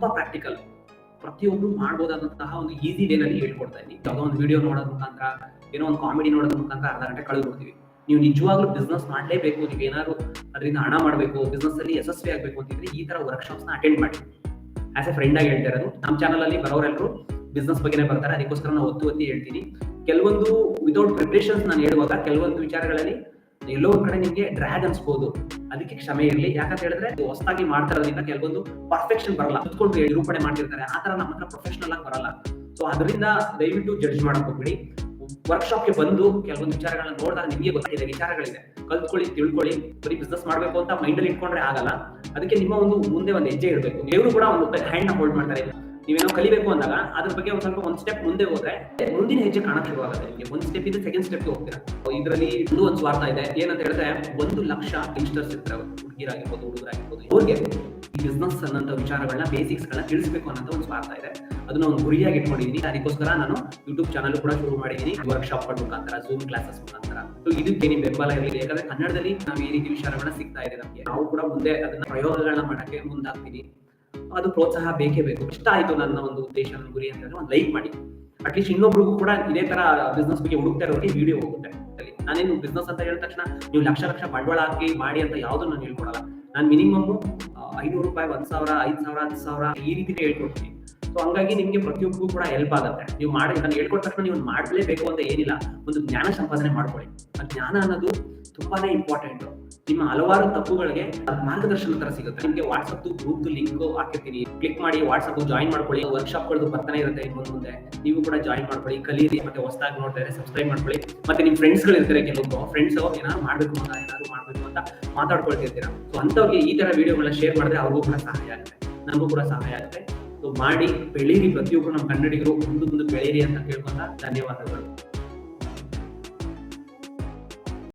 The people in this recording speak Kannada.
ತುಂಬಾ ಪ್ರಾಕ್ಟಿಕಲ್ ಪ್ರತಿಯೊಬ್ರು ಮಾಡಬಹುದಾದಂತಹ ಒಂದು ಈಸಿ ವೇನಲ್ಲಿ ಹೇಳ್ಕೊಡ್ತಾ ಇದ್ದೀನಿ. ಯಾವುದೋ ಒಂದು ವಿಡಿಯೋ ನೋಡೋದ್ ಮುಖಾಂತರ, ಏನೋ ಒಂದು ಕಾಮಿಡಿ ನೋಡೋದ್ ಮುಖಾಂತರ ಅರ್ಧ ಗಂಟೆ ಕಳೆದು ಬಿಡ್ತೀವಿ. ನೀವು ನಿಜವಾಗ್ಲೂ ಬಿಸ್ನೆಸ್ ಮಾಡಲೇಬೇಕು, ನೀವು ಏನಾದ್ರು ಅದರಿಂದ ಹಣ ಮಾಡಬೇಕು ಬಿಸ್ನೆಸ್ ಅಲ್ಲಿ ಯಶಸ್ವಿ ಆಗಬೇಕು ಅಂತಿದ್ರೆ ಈ ತರ ವರ್ಕ್ಶಾಪ್ಸ್ನ ಅಟೆಂಡ್ ಮಾಡಿ. ಆಸ್ ಎ ಫ್ರೆಂಡ್ ಆಗಿ ಹೇಳ್ತಾ ಇರೋದು ನಮ್ಮ ಚಾನಲ್ ಅಲ್ಲಿ ಬರೋರೆಲ್ಲರೂ ಬಿಸ್ನೆಸ್ ಬಗ್ಗೆನೇ ಬರ್ತಾರೆ, ಅದಕ್ಕೋಸ್ಕರ ನಾವು ಒತ್ತು ಒತ್ತಿ ಹೇಳ್ತೀನಿ. ಕೆಲವೊಂದು ವಿತೌಟ್ ಪ್ರಿಪ್ರೇಷನ್ಸ್ ನಾನು ಹೇಳುವಾಗ, ಕೆಲವೊಂದು ವಿಚಾರಗಳಲ್ಲಿ ಎಲ್ಲೋ ಕಡೆ ನಿಮಗೆ ಡ್ರ್ಯಾಗ್ ಅನ್ಸ್ಬೋದು. ಅದಕ್ಕೆ ಕ್ಷಮೆ ಇರಲಿ. ಯಾಕಂತ ಹೇಳಿದ್ರೆ ಹೊಸದಾಗಿ ಮಾಡ್ತಾ ಇರೋದ್ರಿಂದ ಕೆಲವೊಂದು ಪರ್ಫೆಕ್ಷನ್ ಬರಲ್ಲ. ಕುತ್ಕೊಂಡು ನಿರೂಪಣೆ ಮಾಡ್ತಿರ್ತಾರೆ. ಆ ತರ ನಮ್ಮ ಹತ್ರ ಪ್ರೊಫೆಷನಲ್ ಆಗಿ ಬರಲ್ಲ. ಸೊ ಅದರಿಂದ ದಯವಿಟ್ಟು ಜಡ್ಜ್ ಮಾಡಕ್ ಹೋಗ್ಬಿಡಿ. ವರ್ಕ್ಶಾಪ್ಗೆ ಬಂದು ಕೆಲವೊಂದು ವಿಚಾರಗಳನ್ನ ನೋಡಿದಾಗ ನಿಮಗೆ ಗೊತ್ತಿದೆ ವಿಚಾರಗಳಿದೆ ಕಲ್ತ್ಕೊಳ್ಳಿ, ತಿಳ್ಕೊಳ್ಳಿ, ಬರೀ ಬಿಸ್ನೆಸ್ ಮಾಡಬೇಕು ಅಂತ ಮೈಂಡಲ್ಲಿ ಇಟ್ಕೊಂಡ್ರೆ ಆಗಲ್ಲ. ಅದಕ್ಕೆ ನಿಮ್ಮ ಒಂದು ಮುಂದೆ ಒಂದು ಹೆಜ್ಜೆ ಇರಬೇಕು ನೀವು ಕೂಡ ಒಂದು ಹ್ಯಾಂಡ್ ಹೋಲ್ಡ್ ಮಾಡ್ತಾರೆ. ನೀವೇನೋ ಕಲಿಬೇಕು ಅಂದಾಗ ಅದ್ರ ಬಗ್ಗೆ ಒಂದು ಸ್ವಲ್ಪ ಒಂದು ಸ್ಟೆಪ್ ಮುಂದೆ ಹೋದ್ರೆ ಮುಂದಿನ ಹೆಜ್ಜೆ ಕಾಣಕ್ ಶುರುವಾಗುತ್ತೆ ನಿಮಗೆ ಒಂದು ಸ್ಟೆಪ್ ಇದು ಸೆಕೆಂಡ್ ಸ್ಟೆಪ್ ಹೋಗ್ತೀರಾ? ಇದರಲ್ಲಿ ಇನ್ನೂ ಒಂದು ಸ್ವಾರ್ಥ ಇದೆ. ಏನಂತ ಹೇಳಿದ್ರೆ ಒಂದು ಲಕ್ಷ ಯಂಗ್ಸ್ಟರ್ಸ್ ಇರ್ತಾರೆ. ಹುಡುಗಿರಾಗಿರ್ಬೋದು ಹುಡುಗರಾಗಿರ್ಬೋದು ಅವ್ರಿಗೆ ಬಿಸ್ನೆಸ್ ಅನ್ನೋ ವಿಚಾರಗಳನ್ನ ಬೇಸಿಕ್ಸ್ ಗಳನ್ನ ತಿಳಿಸಬೇಕು ಅನ್ನೋ ಒಂದು ಸ್ವಾರ್ಥ ಇದೆ. ಅದನ್ನ ಒಂದು ಗುರಿಯಾಗಿ ಇಟ್ಕೊಂಡಿದ್ದೀನಿ. ಅದಕ್ಕೋಸ್ಕರ ನಾನು ಯೂಟ್ಯೂಬ್ ಚಾನಲ್ ಕೂಡ ಶುರು ಮಾಡಿದ್ದೀನಿ. ವರ್ಕ್ಶಾಪ್ ಮುಖಾಂತರ ಜೂಮ್ ಕ್ಲಾಸಸ್ ಮುಖಾಂತರ. ಇದಕ್ಕೆ ನಿಮ್ ಬೆಂಬಲ ಇರಲಿ ಯಾಕಂದ್ರೆ ಕನ್ನಡದಲ್ಲಿ ನಾವು ಈ ರೀತಿ ವಿಚಾರಗಳನ್ನ ಸಿಗ್ತಾ ಇದೆ ನಮಗೆ. ನಾವು ಕೂಡ ಮುಂದೆ ಅದನ್ನ ಪ್ರಯೋಗಗಳನ್ನ ಮಾಡಕ್ಕೆ ಮುಂದಾಗ್ತೀನಿ ಅದು ಪ್ರೋತ್ಸಾಹ ಬೇಕೇ ಬೇಕು. ಇಷ್ಟ ಆಯ್ತು ನನ್ನ ಒಂದು ಉದ್ದೇಶ, ನನ್ನ ಗುರಿ ಅಂತಂದ್ರೆ ಒಂದು ಲೈಕ್ ಮಾಡಿ. ಅಟ್ಲೀಸ್ಟ್ ಇನ್ನೊಬ್ರಿಗೂ ಕೂಡ ಇದೇ ತರ ಬಿಸ್ನೆಸ್ ಬಗ್ಗೆ ಹುಡುಕ್ತಾ ಇರೋರಿಗೆ ವಿಡಿಯೋ ಹೋಗುತ್ತೆ. ನಾನೇನು ಬಿಸ್ನೆಸ್ ಅಂತ ಹೇಳಿದ ತಕ್ಷಣ ನೀವು ಲಕ್ಷ ಲಕ್ಷ ಬಂಡವಾಳ ಹಾಕಿ ಮಾಡಿ ಅಂತ ಯಾವ್ದು ನಾನು ಹೇಳ್ಕೊಡಲ್ಲ. ನಾನು ಮಿನಿಮಮ್ ಐನೂರು ರೂಪಾಯಿ, ಒಂದ್ ಸಾವಿರ, ಐದ್ ಸಾವಿರ, ಹತ್ತು ಸಾವಿರ ಈ ರೀತಿ ಹೇಳ್ಕೊಡ್ತೀನಿ. ಸೊ ಹಂಗಾಗಿ ನಿಮಗೆ ಪ್ರತಿಯೊಬ್ಬರಿಗೂ ಕೂಡ ಹೆಲ್ಪ್ ಆಗುತ್ತೆ. ನೀವು ಮಾಡಿ, ನಾನು ಹೇಳ್ಕೊಟ್ಟ ತಕ್ಷಣ ನೀವು ಮಾಡಲೇಬೇಕು ಅಂತ ಏನಿಲ್ಲ. ಒಂದು ಜ್ಞಾನ ಸಂಪಾದನೆ ಮಾಡ್ಕೊಳ್ಳಿ. ಆ ಜ್ಞಾನ ಅನ್ನೋದು ತುಂಬಾನೇ ಇಂಪಾರ್ಟೆಂಟ್ ನಿಮ್ಮ ಹಲವಾರು ತಪ್ಪುಗಳಿಗೆ ಮಾರ್ಗದರ್ಶನ ತರ ಸಿಗುತ್ತೆ. ನಿಮಗೆ ವಾಟ್ಸಪ್ ಗ್ರೂಪ್ ಲಿಂಕ್ ಹಾಕಿರ್ತೀನಿ. ಕ್ಲಿಕ್ ಮಾಡಿ ವಾಟ್ಸಪ್ ಜಾಯಿನ್ ಮಾಡ್ಕೊಳ್ಳಿ. ವರ್ಕ್ಶಾಪ್ ಗಳದ್ದು ಬರ್ತಾನೆ ಇರುತ್ತೆ ಮುಂದೆ ಮುಂದೆ. ನೀವು ಕೂಡ ಜಾಯಿನ್ ಮಾಡ್ಕೊಳ್ಳಿ. ಕಲೀರಿ ಮತ್ತೆ ಹೊಸದಾಗಿ ನೋಡ್ತಾ ಇದ್ರೆ ಸಬ್ಸ್ಕ್ರೈಬ್ ಮಾಡ್ಕೊಳ್ಳಿ. ಮತ್ತೆ ನಿಮ್ ಫ್ರೆಂಡ್ಸ್ಗಳು ಇರ್ತಾರೆ ಕೆಲವೊಬ್ಬ ಫ್ರೆಂಡ್ಸ್ ಏನಾದ್ರು ಮಾಡ್ಬೇಕು ಅಂತ, ಏನಾದ್ರು ಮಾಡ್ಬೇಕು ಅಂತ ಮಾತಾಡ್ಕೊಳ್ತಿರ್ತೀರ. ಸೊ ಅಂತವ್ರಿಗೆ ಈ ತರ ವಿಡಿಯೋಗಳನ್ನ ಶೇರ್ ಮಾಡಿದ್ರೆ ಅವ್ರಿಗೂ ಕೂಡ ಸಹಾಯ ಆಗುತ್ತೆ. ನಮಗೂ ಕೂಡ ಸಹಾಯ ಆಗುತ್ತೆ. ಸೊ ಮಾಡಿ, ಬೆಳೀರಿ ಪ್ರತಿಯೊಬ್ಬರು ನಮ್ಮ ಕನ್ನಡಿಗರು. ಮುಂದೆ ಮುಂದೆ ಬೆಳೀರಿ ಅಂತ ಕೇಳ್ಕೊಂತ ಧನ್ಯವಾದಗಳು.